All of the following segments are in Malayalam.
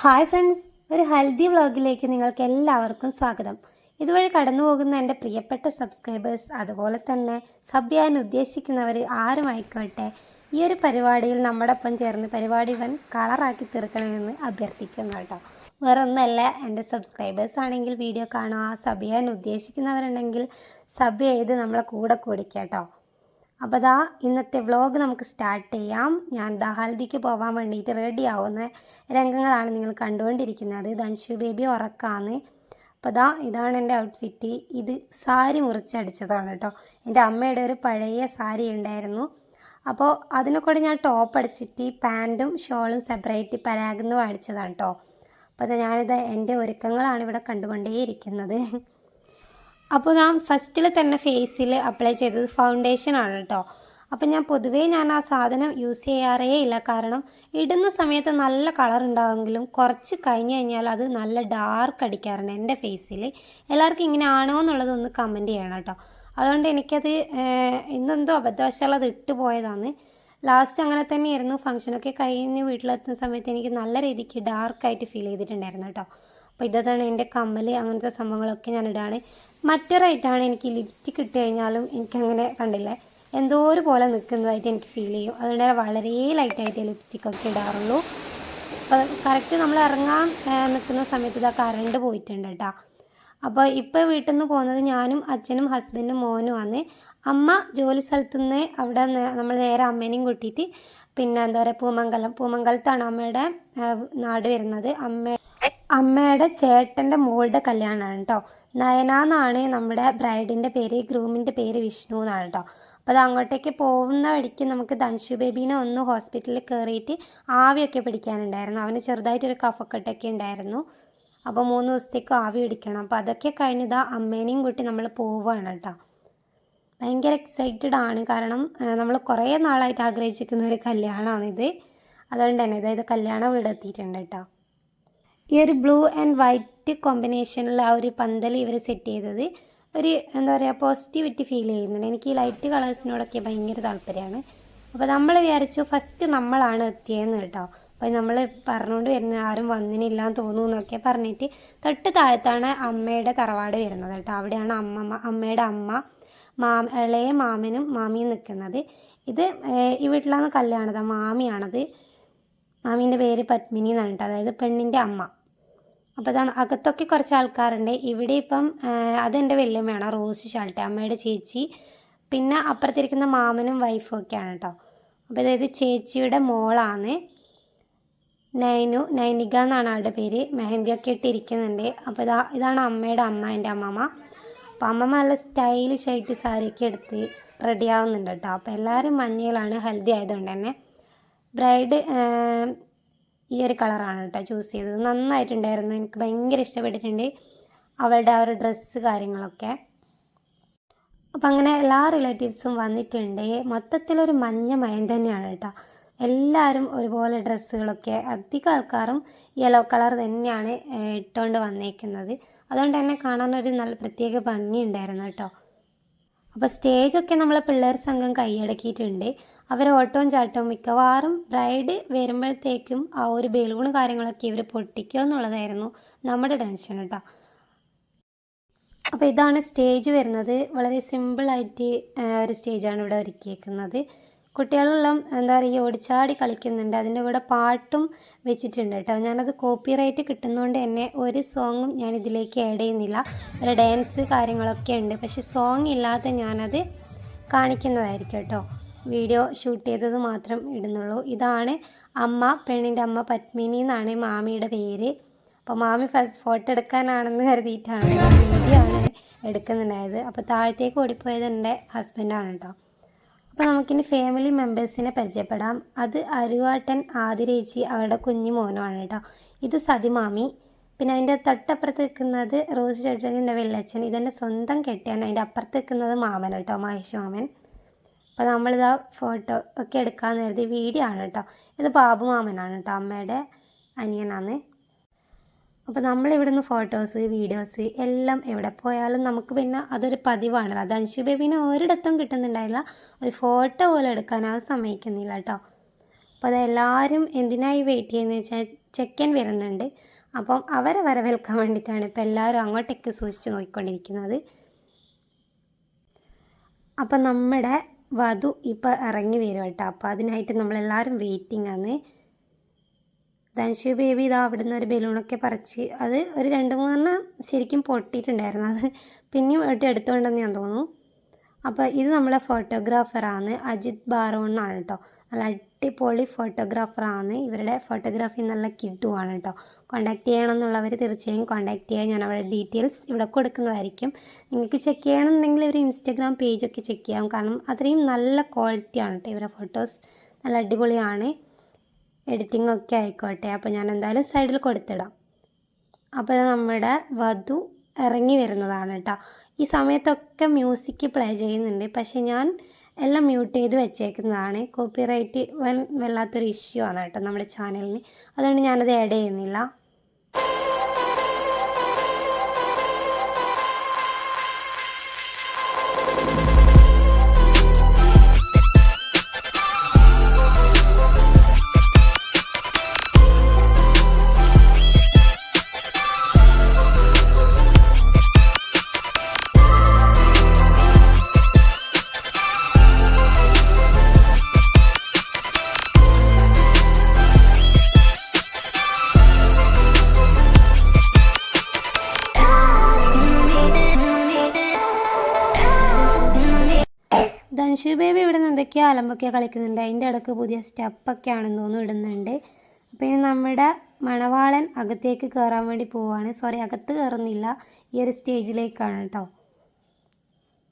ഹായ് ഫ്രണ്ട്സ് ഒരു ഹെൽത്തി വ്ളോഗിലേക്ക് നിങ്ങൾക്ക് എല്ലാവർക്കും സ്വാഗതം. ഇതുവഴി കടന്നു പോകുന്ന എന്റെ പ്രിയപ്പെട്ട സബ്സ്ക്രൈബേഴ്സ് അതുപോലെ തന്നെ സബ് ഉദ്ദേശിക്കുന്നവർ ആരുമായിക്കോട്ടെ ഈ ഒരു പരിപാടിയിൽ നമ്മോടൊപ്പം ചേർന്ന് പരിപാടി വൻ കളറാക്കി തീർക്കണമെന്ന് അഭ്യർത്ഥിക്കുന്നു കേട്ടോ. വേറെ ഒന്നല്ല എന്റെ സബ്സ്ക്രൈബേഴ്സ് ആണെങ്കിൽ വീഡിയോ കാണുക സബ് ഉദ്ദേശിക്കുന്നവരുണ്ടെങ്കിൽ സബ് ചെയ്ത് നമ്മളെ കൂടെ കൂടിക്കുക കേട്ടോ. അപ്പോൾ ദാ ഇന്നത്തെ വ്ലോഗ് നമുക്ക് സ്റ്റാർട്ട് ചെയ്യാം. ഞാൻ ദാ ഹൽദിക്ക് പോകാൻ വേണ്ടിയിട്ട് റെഡി ആവുന്ന രംഗങ്ങളാണ് നിങ്ങൾ കണ്ടുകൊണ്ടിരിക്കുന്നത്. ദൻഷു ബേബി ഉറക്കാന്ന് അപ്പോൾ ദാ ഇതാണ് എന്റെ ഔട്ട്ഫിറ്റ് ഇത് സാരി മുറിച്ചടിച്ചതാണ് കേട്ടോ. എന്റെ അമ്മയുടെ ഒരു പഴയ സാരി ഉണ്ടായിരുന്നു. അപ്പോൾ അതിനെ കൂടെ ഞാൻ ടോപ്പ് അടിച്ചിട്ട് പാന്റും ഷോളും സെപ്പറേറ്റ് പരാഗെന്ന് അടിച്ചതാണ് കേട്ടോ. അപ്പോൾ ഞാനിത് എന്റെ ഒരുക്കങ്ങളാണ് ഇവിടെ കണ്ടുകൊണ്ടേയിരിക്കുന്നത്. അപ്പോൾ ഞാൻ ഫസ്റ്റിൽ തന്നെ ഫേസിൽ അപ്ലൈ ചെയ്തത് ഫൗണ്ടേഷൻ ആണ് കേട്ടോ അപ്പോൾ ഞാൻ പൊതുവേ ഞാൻ ആ സാധനം യൂസ് ചെയ്യാറേ ഇല്ല. കാരണം ഇടുന്ന സമയത്ത് നല്ല കളർ ഉണ്ടാവുമെങ്കിലും കുറച്ച് കഴിഞ്ഞ് കഴിഞ്ഞാൽ അത് നല്ല ഡാർക്ക് അടിക്കാറുണ്ട് എന്റെ ഫേസിൽ എല്ലാവർക്കും ഇങ്ങനെ ആണോ എന്നുള്ളതൊന്ന് കമന്റ് ചെയ്യണം കേട്ടോ അതുകൊണ്ട് എനിക്കത് ഇന്നെന്തോ അബദ്ധവശാൽ അത് ഇട്ട് പോയതാണ്. ലാസ്റ്റ് അങ്ങനെ തന്നെ തന്നെയായിരുന്നു ഫംഗ്ഷനൊക്കെ കഴിഞ്ഞ് വീട്ടിലെത്തുന്ന സമയത്ത് എനിക്ക് നല്ല രീതിക്ക് ഡാർക്കായിട്ട് ഫീൽ ചെയ്തിട്ടുണ്ടായിരുന്നു കേട്ടോ അപ്പോൾ ഇതാണ് എന്റെ കമ്മൽ അങ്ങനത്തെ സംഭവങ്ങളൊക്കെ ഞാൻ ഇടാണ് മറ്റൊരായിട്ടാണ് എനിക്ക് ലിപ്സ്റ്റിക് ഇട്ട് കഴിഞ്ഞാലും എനിക്കങ്ങനെ കണ്ടില്ലേ. എന്തോ ഒരു പോലെ നിൽക്കുന്നതായിട്ട് എനിക്ക് ഫീൽ ചെയ്യും. അതുകൊണ്ട് വളരെ ലൈറ്റായിട്ട് ലിപ്സ്റ്റിക്കൊക്കെ ഇടാറുള്ളൂ. അപ്പോൾ കറക്റ്റ് നമ്മൾ ഇറങ്ങാൻ നിൽക്കുന്ന സമയത്ത് ഇതാ കറണ്ട് പോയിട്ടുണ്ട് കേട്ടോ അപ്പോൾ ഇപ്പോൾ വീട്ടിൽ നിന്ന് പോകുന്നത് ഞാനും അച്ഛനും ഹസ്ബൻഡും മോനും മോനുമാണ് അമ്മ ജോലി സ്ഥലത്തു നിന്ന് അവിടെ നമ്മൾ നേരെ അമ്മേനെയും കൂട്ടിയിട്ട് പിന്നെ എന്താ പറയുക പൂമംഗലം. പൂമംഗലത്താണ് അമ്മയുടെ നാട് വരുന്നത്. അമ്മ അമ്മയുടെ ചേട്ടന്റെ മോളുടെ കല്യാണമാണ് കേട്ടോ നയന എന്നാണ് നമ്മുടെ ബ്രൈഡിന്റെ പേര് ഗ്രൂമിന്റെ പേര് വിഷ്ണു എന്നാണ് കേട്ടോ അപ്പോൾ അത് അങ്ങോട്ടേക്ക് പോകുന്ന വഴിക്ക് നമുക്ക് ധൻഷു ബേബീനെ ഒന്ന് ഹോസ്പിറ്റലിൽ കയറിയിട്ട് ആവിയൊക്കെ പിടിക്കാനുണ്ടായിരുന്നു. അവന് ചെറുതായിട്ടൊരു കഫക്കെട്ടൊക്കെ ഉണ്ടായിരുന്നു. അപ്പോൾ മൂന്ന് ദിവസത്തേക്ക് ആവി പിടിക്കണം. അപ്പോൾ അതൊക്കെ കഴിഞ്ഞതാ അമ്മേനെയും കൂട്ടി നമ്മൾ പോവുകയാണ് കേട്ടോ ഭയങ്കര എക്സൈറ്റഡ് ആണ്. കാരണം നമ്മൾ കുറേ നാളായിട്ട് ആഗ്രഹിച്ചിരിക്കുന്ന ഒരു കല്യാണമാണിത്. അതുകൊണ്ട് തന്നെ അതായത് കല്യാണം വീട് എത്തിയിട്ടുണ്ട് കേട്ടോ ഈ ഒരു ബ്ലൂ ആൻഡ് വൈറ്റ് കോമ്പിനേഷനിലുള്ള ആ ഒരു പന്തൽ ഇവർ സെറ്റ് ചെയ്തത് ഒരു എന്താ പറയുക പോസിറ്റിവിറ്റി ഫീൽ ചെയ്യുന്നുണ്ട്. എനിക്ക് ഈ ലൈറ്റ് കളേഴ്സിനോടൊക്കെ ഭയങ്കര താല്പര്യമാണ്. അപ്പോൾ നമ്മൾ വിചാരിച്ചു ഫസ്റ്റ് നമ്മളാണ് എത്തിയതെന്ന് കേട്ടോ. അപ്പോൾ നമ്മൾ പറഞ്ഞുകൊണ്ട് വരുന്ന ആരും വന്നിനില്ല എന്ന് തോന്നുന്നു എന്നൊക്കെ പറഞ്ഞിട്ട് തൊട്ട് താഴത്താണ് അമ്മയുടെ തറവാട് വരുന്നത് കേട്ടോ. അവിടെയാണ് അമ്മ അമ്മയുടെ അമ്മ മാമ ഇളയ മാമനും മാമിയും നിൽക്കുന്നത് ഇത് ഈ വീട്ടിലാണ് കല്യാണത്. മാമിയാണത്. മാമീന്റെ പേര് പത്മിനി എന്നാണ് കേട്ടോ. അതായത് പെണ്ണിന്റെ അമ്മ. അപ്പോൾ അതാണ് അകത്തൊക്കെ കുറച്ച് ആൾക്കാരുണ്ട്. ഇവിടെ ഇപ്പം അതെന്റെ വല്യമ്മയാണ് റോസ് ഷാൾട്ട് അമ്മയുടെ ചേച്ചി. പിന്നെ അപ്പുറത്തിരിക്കുന്ന മാമനും വൈഫും ഒക്കെയാണ് കേട്ടോ. അപ്പോൾ അതായത് ചേച്ചിയുടെ മോളാണ്. നൈനു നൈനിക എന്നാണ് ആളുടെ പേര്. മെഹന്തിയൊക്കെ ഇട്ടിരിക്കുന്നുണ്ട്. അപ്പോൾ ഇതാ ഇതാണ് അമ്മയുടെ അമ്മ എന്റെ അമ്മമ്മ. അപ്പോൾ അമ്മമ്മ നല്ല സ്റ്റൈലിഷായിട്ട് സാരിയൊക്കെ എടുത്ത് റെഡി ആവുന്നുണ്ട് കേട്ടോ. അപ്പോൾ എല്ലാവരും മഞ്ഞയിലാണ് ഹെൽത്തി ആയതുകൊണ്ട് തന്നെ. ബ്രൈഡ് ഈ ഒരു കളറാണ് കേട്ടോ ചൂസ് ചെയ്തത്. നന്നായിട്ടുണ്ടായിരുന്നു. എനിക്ക് ഭയങ്കര ഇഷ്ടപ്പെട്ടിട്ടുണ്ട് അവളുടെ ആ ഒരു ഡ്രസ്സ് കാര്യങ്ങളൊക്കെ. അപ്പം അങ്ങനെ എല്ലാ റിലേറ്റീവ്സും വന്നിട്ടുണ്ട്. മൊത്തത്തിലൊരു മഞ്ഞ മയം തന്നെയാണ് കേട്ടോ. എല്ലാവരും ഒരുപോലെ ഡ്രസ്സുകളൊക്കെ അധികം ആൾക്കാരും യെല്ലോ കളർ തന്നെയാണ് ഇട്ടുകൊണ്ട് വന്നേക്കുന്നത്. അതുകൊണ്ട് തന്നെ കാണാൻ ഒരു നല്ല പ്രത്യേക ഭംഗിയുണ്ടായിരുന്നു കേട്ടോ. അപ്പോൾ സ്റ്റേജൊക്കെ നമ്മളെ പിള്ളേർ സംഘം കൈയടക്കിയിട്ടുണ്ട്. അവർ ഓട്ടവും ചാട്ടവും മിക്കവാറും റൈഡ് വരുമ്പോഴത്തേക്കും ആ ഒരു ബലൂൺ കാര്യങ്ങളൊക്കെ ഇവർ പൊട്ടിക്കുക എന്നുള്ളതായിരുന്നു നമ്മുടെ ടെൻഷൻ കേട്ടോ അപ്പോൾ ഇതാണ് സ്റ്റേജ് വരുന്നത്. വളരെ സിമ്പിളായിട്ട് ഒരു സ്റ്റേജാണ് ഇവിടെ ഒരുക്കിയേക്കുന്നത്. കുട്ടികളെല്ലാം എന്താ പറയുക ഓടിച്ചാടി കളിക്കുന്നുണ്ട്. അതിന്റെ കൂടെ പാട്ടും വെച്ചിട്ടുണ്ട് കേട്ടോ ഞാനത് കോപ്പിറൈറ്റ് കിട്ടുന്നതുകൊണ്ട് തന്നെ ഒരു സോങ്ങും ഞാൻ ഇതിലേക്ക് ആഡ് ചെയ്യുന്നില്ല. ഒരു ഡാൻസ് കാര്യങ്ങളൊക്കെ ഉണ്ട്. പക്ഷെ സോങ് ഇല്ലാതെ ഞാനത് കാണിക്കുന്നതായിരിക്കും കേട്ടോ വീഡിയോ ഷൂട്ട് ചെയ്തത് മാത്രം ഇടുന്നുള്ളൂ. ഇതാണ് അമ്മ പെണ്ണിന്റെ അമ്മ പത്മിനി എന്നാണ് മാമിയുടെ പേര്. അപ്പോൾ മാമി ഫസ്റ്റ് ഫോട്ടോ എടുക്കാനാണെന്ന് കരുതിയിട്ടാണ് വീഡിയോ ആണ് എടുക്കുന്നുണ്ടായത്. അപ്പോൾ താഴത്തേക്ക് ഓടിപ്പോയത് എന്റെ ഹസ്ബൻഡാണ് കേട്ടോ അപ്പോൾ നമുക്കിനി ഫാമിലി മെമ്പേഴ്സിനെ പരിചയപ്പെടാം. അത് അരുവാട്ടൻ ആതിരേച്ചി അവരുടെ കുഞ്ഞു മോനുമാണ് കേട്ടോ ഇത് സതിമാമി പിന്നെ അതിന്റെ തൊട്ടപ്പുറത്ത് നിൽക്കുന്നത് റോസ് ചേട്ടന്റെ വെള്ളച്ചൻ. ഇതെന്റെ സ്വന്തം കെട്ടിയാണ് അതിന്റെ അപ്പുറത്ത് നിൽക്കുന്നത് മാമൻ കേട്ടോ മഹേഷ് മാമൻ. അപ്പോൾ നമ്മളിതാ ഫോട്ടോ ഒക്കെ എടുക്കാൻ നേരത്തെ വീഡിയോ ആണ് കേട്ടോ. ഇത് ബാബു മാമനാണ് കേട്ടോ അമ്മയുടെ അനിയനാണ്. അപ്പോൾ നമ്മൾ നമ്മളിവിടുന്ന് ഫോട്ടോസ് വീഡിയോസ് എല്ലാം എവിടെ പോയാലും നമുക്ക് പിന്നെ അതൊരു പതിവാണ്. അത് അൻഷു ബേബിനെ ഒരിടത്തും കിട്ടുന്നുണ്ടായില്ല. ഒരു ഫോട്ടോ പോലെ എടുക്കാൻ അത് സമ്മതിക്കുന്നില്ല കേട്ടോ അപ്പോൾ അതെല്ലാവരും എന്തിനായി വെയിറ്റ് ചെയ്യുന്നത് വെച്ചാൽ ചെക്കൻ വരുന്നുണ്ട്. അപ്പം അവരെ വരവേൽക്കാൻ വേണ്ടിയിട്ടാണ് ഇപ്പോൾ എല്ലാവരും അങ്ങോട്ടേക്ക് സൂക്ഷിച്ച് നോക്കിക്കൊണ്ടിരിക്കുന്നത്. അപ്പം നമ്മുടെ വധു ഇപ്പോൾ ഇറങ്ങി വരും കേട്ടോ. അപ്പോൾ അതിനായിട്ട് നമ്മളെല്ലാവരും വെയിറ്റിംഗ് ആണ്. ധൻഷു ബേബി ഇതാ അവിടുന്ന് ഒരു ബലൂണൊക്കെ പറിച്ച് അത് ഒരു രണ്ട് മൂന്നെണ്ണം ശരിക്കും പൊട്ടിയിട്ടുണ്ടായിരുന്നു. അത് പിന്നെയും എടുത്തുകൊണ്ടെന്ന് ഞാൻ തോന്നുന്നു. അപ്പോൾ ഇത് നമ്മളെ ഫോട്ടോഗ്രാഫറാണ് അജിത് ബാറോണാണ് എന്നാണ് കേട്ടോ നല്ല അടിപൊളി ഫോട്ടോഗ്രാഫറാണ് ഇവരുടെ ഫോട്ടോഗ്രാഫി നല്ല കിട്ടുവാണ് കേട്ടോ കോൺടാക്റ്റ് ചെയ്യണം എന്നുള്ളവർ തീർച്ചയായും കോണ്ടാക്ട് ചെയ്യാൻ ഞാൻ അവരുടെ ഡീറ്റെയിൽസ് ഇവിടെ കൊടുക്കുന്നതായിരിക്കും. നിങ്ങൾക്ക് ചെക്ക് ചെയ്യണമെന്നുണ്ടെങ്കിൽ ഇവർ ഇൻസ്റ്റഗ്രാം പേജൊക്കെ ചെക്ക് ചെയ്യാം. കാരണം അത്രയും നല്ല ക്വാളിറ്റിയാണ് കേട്ടോ ഇവരുടെ ഫോട്ടോസ് നല്ല അടിപൊളിയാണ്. എഡിറ്റിംഗ് ഒക്കെ ആയിക്കോട്ടെ. അപ്പോൾ ഞാൻ എന്തായാലും സൈഡിൽ കൊടുത്തിടാം. അപ്പോൾ നമ്മുടെ വധു ഇറങ്ങി വരുന്നതാണ് കേട്ടോ ഈ സമയത്തൊക്കെ മ്യൂസിക് പ്ലേ ചെയ്യുന്നുണ്ട്. പക്ഷേ ഞാൻ എല്ലാം മ്യൂട്ട് ചെയ്ത് വെച്ചേക്കുന്നതാണ്. കോപ്പിറൈറ്റ് വല്ലാത്തൊരു ഇഷ്യൂ ആണ് കേട്ടോ നമ്മുടെ ചാനലിന് അതുകൊണ്ട് ഞാനത് ആഡ് ചെയ്യുന്നില്ല. എന്തൊക്കെയോ അലമ്പൊക്കെയോ കളിക്കുന്നുണ്ട്. അതിന്റെ ഇടയ്ക്ക് പുതിയ സ്റ്റെപ്പൊക്കെ ആണെന്ന് തോന്നുന്നു ഇടുന്നുണ്ട്. അപ്പോൾ ഇനി നമ്മുടെ മണവാളൻ അകത്തേക്ക് കയറാൻ വേണ്ടി പോവുകയാണ് സോറി അകത്ത് കയറുന്നില്ല ഈ ഒരു സ്റ്റേജിലേക്കാണ് കേട്ടോ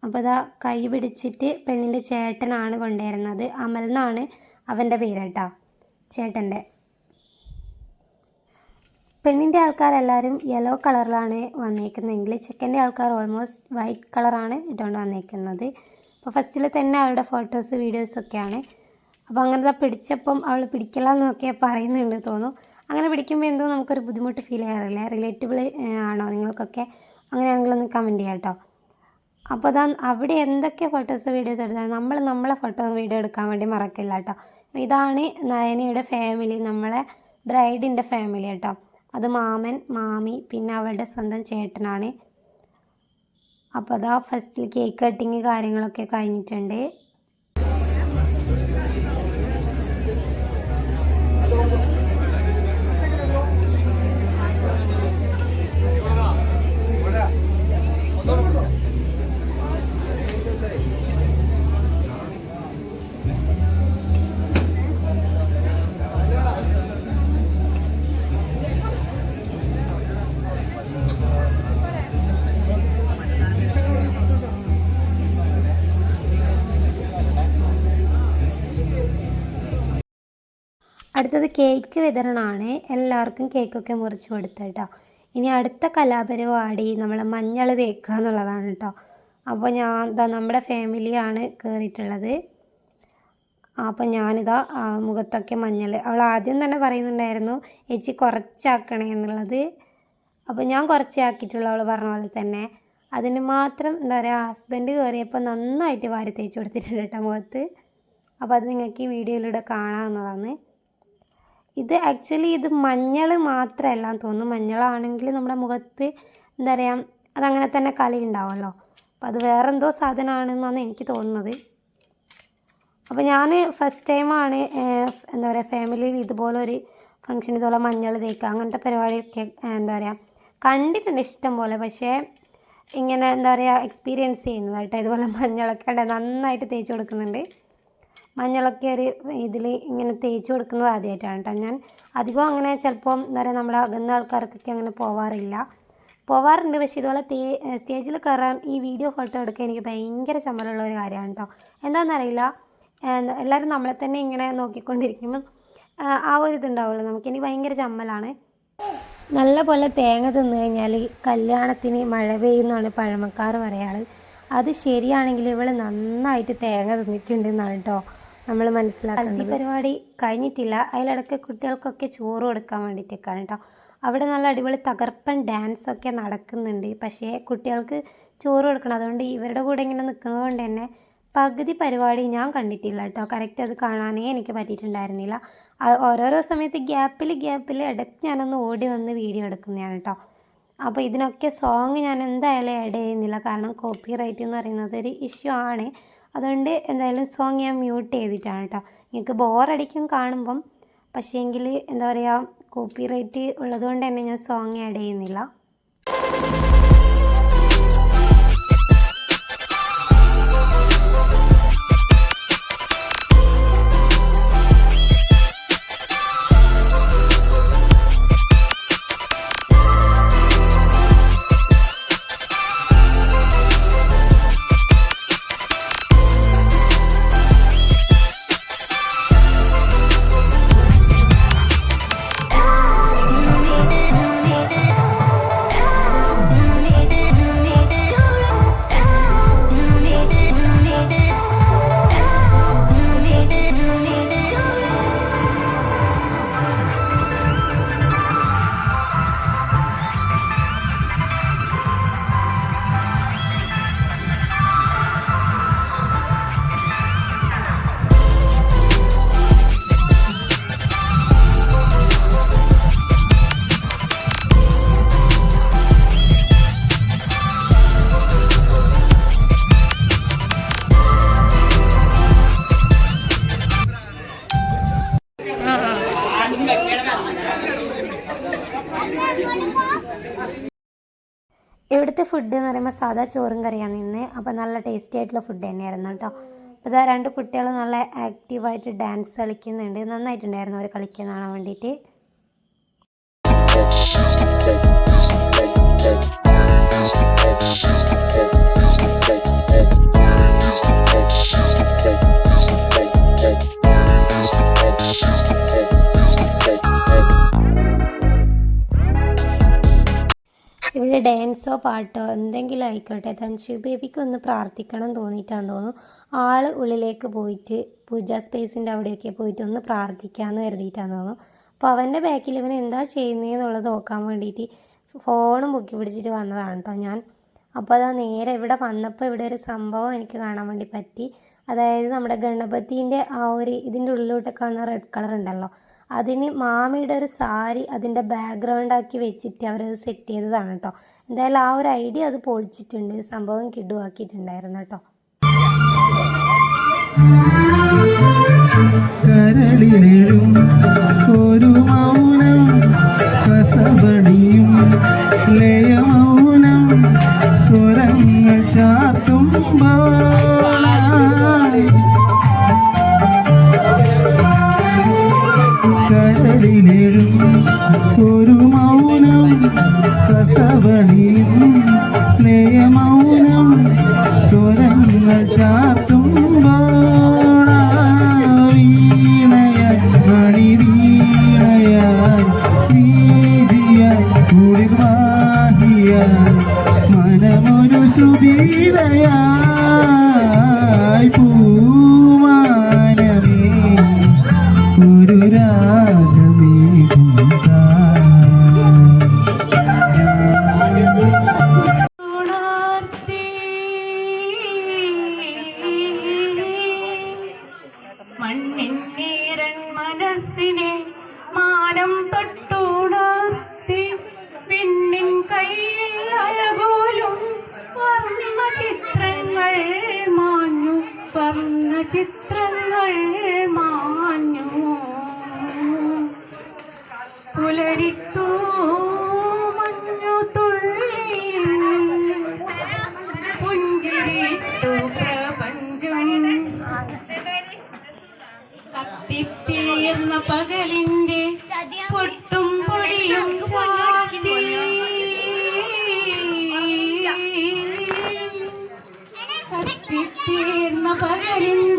അപ്പോൾ ഇതാ കൈ പിടിച്ചിട്ട് പെണ്ണിന്റെ ചേട്ടനാണ് കൊണ്ടുവരുന്നത്. അമൽ എന്നാണ് അവന്റെ പേര് കേട്ടോ ചേട്ടന്റെ പെണ്ണിന്റെ ആൾക്കാരെല്ലാവരും യെല്ലോ കളറിലാണ് വന്നേക്കുന്നതെങ്കിൽ ചെക്കന്റെ ആൾക്കാർ ഓൾമോസ്റ്റ് വൈറ്റ് കളറാണ് ഇട്ടുകൊണ്ട് വന്നേക്കുന്നത്. അപ്പോൾ ഫസ്റ്റിൽ തന്നെ അവളുടെ ഫോട്ടോസ് വീഡിയോസൊക്കെയാണ് അപ്പോൾ അങ്ങനത്തെ പിടിച്ചപ്പം അവൾ പിടിക്കില്ല എന്നൊക്കെ പറയുന്നുണ്ട് തോന്നുന്നു. അങ്ങനെ പിടിക്കുമ്പോൾ എന്തോ നമുക്കൊരു ബുദ്ധിമുട്ട് ഫീൽ ചെയ്യാറില്ല? റിലേറ്റബിൾ ആണോ നിങ്ങൾക്കൊക്കെ? അങ്ങനെയാണെങ്കിൽ ഒന്ന് കമന്റ് ചെയ്യാം കേട്ടോ അപ്പോൾ അതാ അവിടെ എന്തൊക്കെ ഫോട്ടോസ് വീഡിയോസ് എടുത്താൽ നമ്മൾ നമ്മളെ ഫോട്ടോ വീഡിയോ എടുക്കാൻ വേണ്ടി മറക്കില്ല കേട്ടോ ഇതാണ് നയനയുടെ ഫാമിലി നമ്മളെ ബ്രൈഡിന്റെ ഫാമിലി കേട്ടോ അത് മാമൻ മാമി പിന്നെ അവളുടെ സ്വന്തം ചേട്ടനാണ്. അപ്പോൾ അതാ ഫസ്റ്റിൽ കേക്ക് കട്ടിങ് കാര്യങ്ങളൊക്കെ കഴിഞ്ഞിട്ടുണ്ട്. അടുത്തത് കേക്ക് വിതരണമാണ്. എല്ലാവർക്കും കേക്കൊക്കെ മുറിച്ച് കൊടുത്ത കേട്ടോ ഇനി അടുത്ത കലാപരിപാടി നമ്മളെ മഞ്ഞൾ തേക്കുക എന്നുള്ളതാണ് കേട്ടോ അപ്പോൾ ഞാൻ ഇതാ നമ്മുടെ ഫാമിലിയാണ് കയറിയിട്ടുള്ളത് അപ്പോൾ ഞാനിതാ മുഖത്തൊക്കെ മഞ്ഞൾ. അവൾ ആദ്യം തന്നെ പറയുന്നുണ്ടായിരുന്നു ചേച്ചി കുറച്ചാക്കണേ എന്നുള്ളത്. അപ്പോൾ ഞാൻ കുറച്ചേ ആക്കിയിട്ടുള്ളൂ അവൾ പറഞ്ഞ പോലെ തന്നെ. അതിന് മാത്രം എന്താ പറയുക ഹസ്ബൻഡ് കയറിയപ്പോൾ നന്നായിട്ട് വാരി തേച്ച് കൊടുത്തിട്ടുണ്ട് കേട്ടോ മുഖത്ത്. അപ്പോൾ അത് നിങ്ങൾക്ക് ഈ വീഡിയോയിലൂടെ കാണാവുന്നതാണ്. ഇത് ആക്ച്വലി ഇത് മഞ്ഞൾ മാത്രമല്ല എന്ന് തോന്നുന്നു. മഞ്ഞളാണെങ്കിൽ നമ്മുടെ മുഖത്ത് എന്താ പറയുക അതങ്ങനെ തന്നെ കളി ഉണ്ടാവുമല്ലോ. അപ്പോൾ അത് വേറെന്തോ സാധനമാണെന്നാണ് എനിക്ക് തോന്നുന്നത്. അപ്പോൾ ഞാൻ ഫസ്റ്റ് ടൈമാണ് എന്താ പറയുക ഫാമിലിയിൽ ഇതുപോലെ ഒരു ഫംഗ്ഷൻ ഇതുപോലെ മഞ്ഞൾ തേക്കുക. അങ്ങനത്തെ പരിപാടിയൊക്കെ എന്താ പറയുക കണ്ടിട്ടുണ്ട് ഇഷ്ടം പോലെ. പക്ഷേ ഇങ്ങനെ എന്താ പറയുക എക്സ്പീരിയൻസ് ചെയ്യുന്നതായിട്ട് ഇതുപോലെ മഞ്ഞളൊക്കെ ഉണ്ട്. നന്നായിട്ട് തേച്ച് കൊടുക്കുന്നുണ്ട്. മഞ്ഞളൊക്കെ ഒരു ഇതിൽ ഇങ്ങനെ തേച്ച് കൊടുക്കുന്നത് ആദ്യമായിട്ടാണ് കേട്ടോ. ഞാൻ അധികം അങ്ങനെ ചിലപ്പം എന്താ പറയുക നമ്മുടെ അകന്ന ആൾക്കാർക്കൊക്കെ അങ്ങനെ പോവാറില്ല. പോവാറുണ്ട്. പക്ഷേ ഇതുപോലെ തേ സ്റ്റേജിൽ കയറാൻ ഈ വീഡിയോ ഫോട്ടോ എടുക്കാൻ എനിക്ക് ഭയങ്കര ചമ്മലുള്ള ഒരു കാര്യമാണ് കേട്ടോ. എന്താണെന്നറിയില്ല. എന്താ- എല്ലാവരും നമ്മളെ തന്നെ ഇങ്ങനെ നോക്കിക്കൊണ്ടിരിക്കുമ്പം ആ, ഒരു ഇതുണ്ടാവുമല്ലോ നമുക്ക്. എനിക്ക് ഭയങ്കര ചമ്മലാണ്. നല്ല പോലെ തേങ്ങ തിന്നു കഴിഞ്ഞാൽ കല്യാണത്തിന് മഴ പെയ്യുന്നാണ് പഴമക്കാർ പറയാറ്. അത് ശരിയാണെങ്കിൽ ഇവൾ നന്നായിട്ട് തേങ്ങ തിന്നിട്ടുണ്ട് എന്നാണ് കേട്ടോ. നമ്മൾ മനസ്സിലാക്കുന്നത് പരിപാടി കഴിഞ്ഞിട്ടില്ല. അതിലിടയ്ക്ക് കുട്ടികൾക്കൊക്കെ ചോറ് കൊടുക്കാൻ വേണ്ടിയിട്ടൊക്കെയാണ് കേട്ടോ അവിടെ നല്ല അടിപൊളി തകർപ്പൻ ഡാൻസ് ഒക്കെ നടക്കുന്നുണ്ട്. പക്ഷേ കുട്ടികൾക്ക് ചോറ് കൊടുക്കണം. അതുകൊണ്ട് ഇവരുടെ കൂടെ ഇങ്ങനെ നിൽക്കുന്നത് കൊണ്ട് തന്നെ പകുതി പരിപാടി ഞാൻ കണ്ടിട്ടില്ല കേട്ടോ കറക്റ്റ് അത് കാണാനേ എനിക്ക് പറ്റിയിട്ടുണ്ടായിരുന്നില്ല. ഓരോരോ സമയത്ത് ഗ്യാപ്പിൽ ഗ്യാപ്പിൽ ഇടയ്ക്ക് ഞാനൊന്ന് ഓടി വന്ന് വീഡിയോ എടുക്കുന്നതാണ് കേട്ടോ അപ്പോൾ ഇതിനൊക്കെ സോങ് ഞാൻ എന്തായാലും ആഡ് ചെയ്യുന്നില്ല. കാരണം കോപ്പി റൈറ്റ് എന്ന് പറയുന്നത് ഒരു ഇഷ്യൂ ആണ്. അതുകൊണ്ട് എന്തായാലും സോങ് ഞാൻ മ്യൂട്ട് ചെയ്തിട്ടാണ് കേട്ടോ നിങ്ങൾക്ക് ബോറടിക്കും കാണുമ്പം. പക്ഷേങ്കിൽ എന്താ പറയുക കോപ്പി റൈറ്റ് ഉള്ളതുകൊണ്ട് തന്നെ ഞാൻ സോങ് ആഡ് ചെയ്യുന്നില്ല. ഇവിടുത്തെ ഫുഡ് എന്ന് പറയുമ്പോൾ സാധാ ചോറും കറിയാണ് ഇന്ന്. അപ്പോൾ നല്ല ടേസ്റ്റി ആയിട്ടുള്ള ഫുഡ് തന്നെയായിരുന്നു കേട്ടോ. അപ്പോൾ രണ്ട് കുട്ടികൾ നല്ല ആക്റ്റീവായിട്ട് ഡാൻസ് കളിക്കുന്നുണ്ട്. നന്നായിട്ടുണ്ടായിരുന്നു അവർ കളിക്കുന്ന കാണാൻ വേണ്ടിയിട്ട് ഡാൻസോ പാട്ടോ എന്തെങ്കിലും ആയിക്കോട്ടെ തൻഷു ബേബിക്ക് ഒന്ന് പ്രാർത്ഥിക്കണം തോന്നിയിട്ടാന്ന് തോന്നുന്നു. ആൾ ഉള്ളിലേക്ക് പോയിട്ട് പൂജ സ്പേസിന്റെ അവിടെയൊക്കെ പോയിട്ട് ഒന്ന് പ്രാർത്ഥിക്കാമെന്ന് കരുതിയിട്ടാന്ന് തോന്നുന്നു. അപ്പോൾ അവന്റെ ബാക്കിൽ ഇവൻ എന്താ ചെയ്യുന്നതെന്നുള്ളത് നോക്കാൻ വേണ്ടിയിട്ട് ഫോണും പൊക്കി പിടിച്ചിട്ട് വന്നതാണ് കേട്ടോ ഞാൻ. അപ്പോൾ അതാ നേരെ ഇവിടെ വന്നപ്പോൾ ഇവിടെ ഒരു സംഭവം എനിക്ക് കാണാൻ വേണ്ടി പറ്റി. അതായത് നമ്മുടെ ഗണപതിന്റെ ആ ഒരു ഇതിന്റെ ഉള്ളിലോട്ട് കാണുന്ന റെഡ് കളർ ഉണ്ടല്ലോ. അതിന് മാമിയുടെ ഒരു സാരി അതിന്റെ ബാക്ക്ഗ്രൗണ്ട് ആക്കി വെച്ചിട്ട് അവരത് സെറ്റ് ചെയ്തതാണ് കേട്ടോ എന്തായാലും ആ ഒരു ഐഡിയ അത് പൊളിച്ചിട്ടുണ്ട്. സംഭവം കിഡുവാക്കിയിട്ടുണ്ടായിരുന്നു കേട്ടോ ഒരു മൗനം കസവടിയും മനമൊരു ശ്രുതിയിടയായി പൂമാനമേ ഒരു രാഗമേകും ചിത്രങ്ങൾ മാഞ്ഞു. പുലരിത്തു മഞ്ഞു തുള്ളി പുഞ്ചിരിട്ടു പ്രപഞ്ചം. കത്തിത്തീർന്ന പകലിന്റെ പൊട്ടും പൊടിയും ചാത്തി കത്തിത്തീർന്ന പകലിന്റെ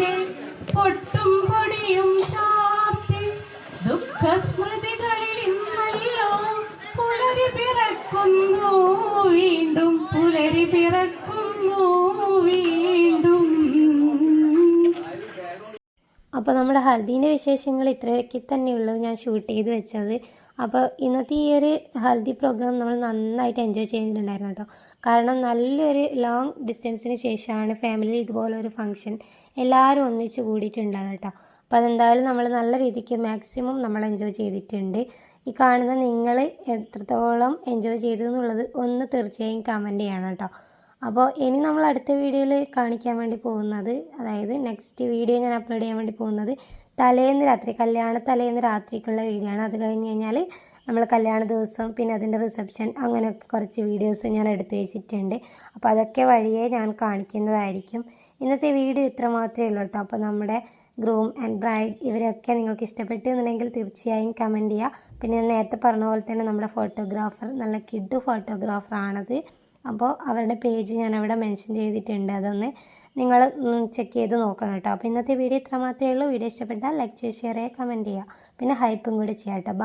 അപ്പോൾ നമ്മുടെ ഹൽദീന്റെ വിശേഷങ്ങൾ ഇത്രയൊക്കെ തന്നെയുള്ളൂ ഞാൻ ഷൂട്ട് ചെയ്ത് വെച്ചത്. അപ്പോൾ ഇന്നത്തെ ഈ ഒരു ഹൽദി പ്രോഗ്രാം നമ്മൾ നന്നായിട്ട് എൻജോയ് ചെയ്തിട്ടുണ്ടായിരുന്നു കേട്ടോ. കാരണം നല്ലൊരു ലോങ് ഡിസ്റ്റൻസിന് ശേഷമാണ് ഫാമിലി ഇതുപോലെ ഒരു ഫംഗ്ഷൻ എല്ലാവരും ഒന്നിച്ച് കൂടിയിട്ടുണ്ടായത് കേട്ടോ. അപ്പോൾ അതെന്തായാലും നമ്മൾ നല്ല രീതിക്ക് മാക്സിമം നമ്മൾ എൻജോയ് ചെയ്തിട്ടുണ്ട്. ഈ കാണുന്ന നിങ്ങൾ എത്രത്തോളം എൻജോയ് ചെയ്തു എന്നുള്ളത് ഒന്ന് തീർച്ചയായും കമന്റ് ചെയ്യണം കേട്ടോ. അപ്പോൾ ഇനി നമ്മൾ അടുത്ത വീഡിയോയിൽ കാണിക്കാൻ വേണ്ടി പോകുന്നത് അതായത് നെക്സ്റ്റ് വീഡിയോ ഞാൻ അപ്ലോഡ് ചെയ്യാൻ വേണ്ടി പോകുന്നത് തലേന്ന് രാത്രി കല്യാണ തലേന്ന് രാത്രിക്കുള്ള വീഡിയോ ആണ്. അത് കഴിഞ്ഞ് കഴിഞ്ഞാൽ നമ്മൾ കല്യാണ ദിവസം പിന്നെ അതിന്റെ റിസപ്ഷൻ അങ്ങനെയൊക്കെ കുറച്ച് വീഡിയോസ് ഞാൻ എടുത്തു വെച്ചിട്ടുണ്ട്. അപ്പോൾ അതൊക്കെ വഴിയെ ഞാൻ കാണിക്കുന്നതായിരിക്കും. ഇന്നത്തെ വീഡിയോ ഇത്ര മാത്രമേ ഉള്ളൂ കേട്ടോ. അപ്പോൾ നമ്മുടെ ഗ്രൂം ആൻഡ് ബ്രൈഡ് ഇവരൊക്കെ നിങ്ങൾക്ക് ഇഷ്ടപ്പെട്ടു എന്നുണ്ടെങ്കിൽ തീർച്ചയായും കമന്റ് ചെയ്യുക. പിന്നെ നേരത്തെ പറഞ്ഞ പോലെ തന്നെ നമ്മുടെ ഫോട്ടോഗ്രാഫർ നല്ല കിഡ് ഫോട്ടോഗ്രാഫറാണത് അപ്പോൾ അവരുടെ പേജ് ഞാൻ അവിടെ മെൻഷൻ ചെയ്തിട്ടുണ്ട്. അതൊന്ന് നിങ്ങൾ ചെക്ക് ചെയ്ത് നോക്കണം കേട്ടോ. അപ്പോൾ ഇന്നത്തെ വീഡിയോ ഇത്ര മാത്രമേ ഉള്ളൂ. വീഡിയോ ഇഷ്ടപ്പെട്ടാൽ ലൈക്ക് ചെയ്യുക ഷെയർ ചെയ്യുക കമന്റ് ചെയ്യുക. പിന്നെ ഹൈപ്പും കൂടി ചെയ്യാം കേട്ടോ.